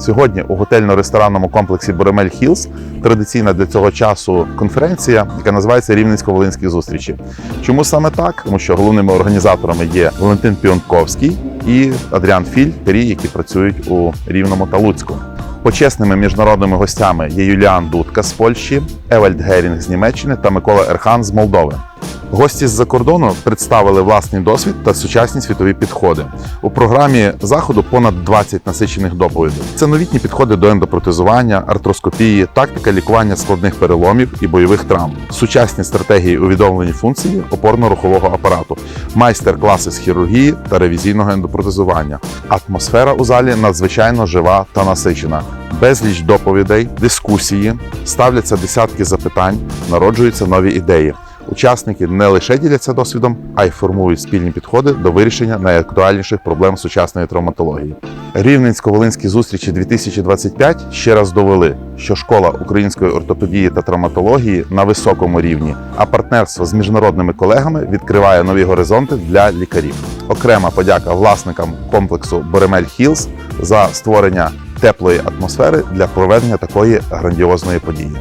Сьогодні у готельно-ресторанному комплексі Боремель Хілс традиційна для цього часу конференція, яка називається Рівненсько-Волинські зустрічі. Чому саме так? Тому що головними організаторами є Валентин Піонтковський і Адріан Філь, пері, які працюють у Рівному та Луцьку. Почесними міжнародними гостями є Юліан Дудка з Польщі, Евальд Герінг з Німеччини та Микола Ерхан з Молдови. Гості з-за кордону представили власний досвід та сучасні світові підходи. У програмі заходу понад 20 насичених доповідей. Це новітні підходи до ендопротезування, артроскопії, тактика лікування складних переломів і бойових травм, сучасні стратегії у відновленні функції опорно-рухового апарату, майстер-класи з хірургії та ревізійного ендопротезування. Атмосфера у залі надзвичайно жива та насичена. Безліч доповідей, дискусії, ставляться десятки запитань, народжуються нові ідеї. Учасники не лише діляться досвідом, а й формують спільні підходи до вирішення найактуальніших проблем сучасної травматології. Рівненсько-волинські зустрічі 2025 ще раз довели, що школа української ортопедії та травматології на високому рівні, а партнерство з міжнародними колегами відкриває нові горизонти для лікарів. Окрема подяка власникам комплексу Боремель Хілс за створення теплої атмосфери для проведення такої грандіозної події.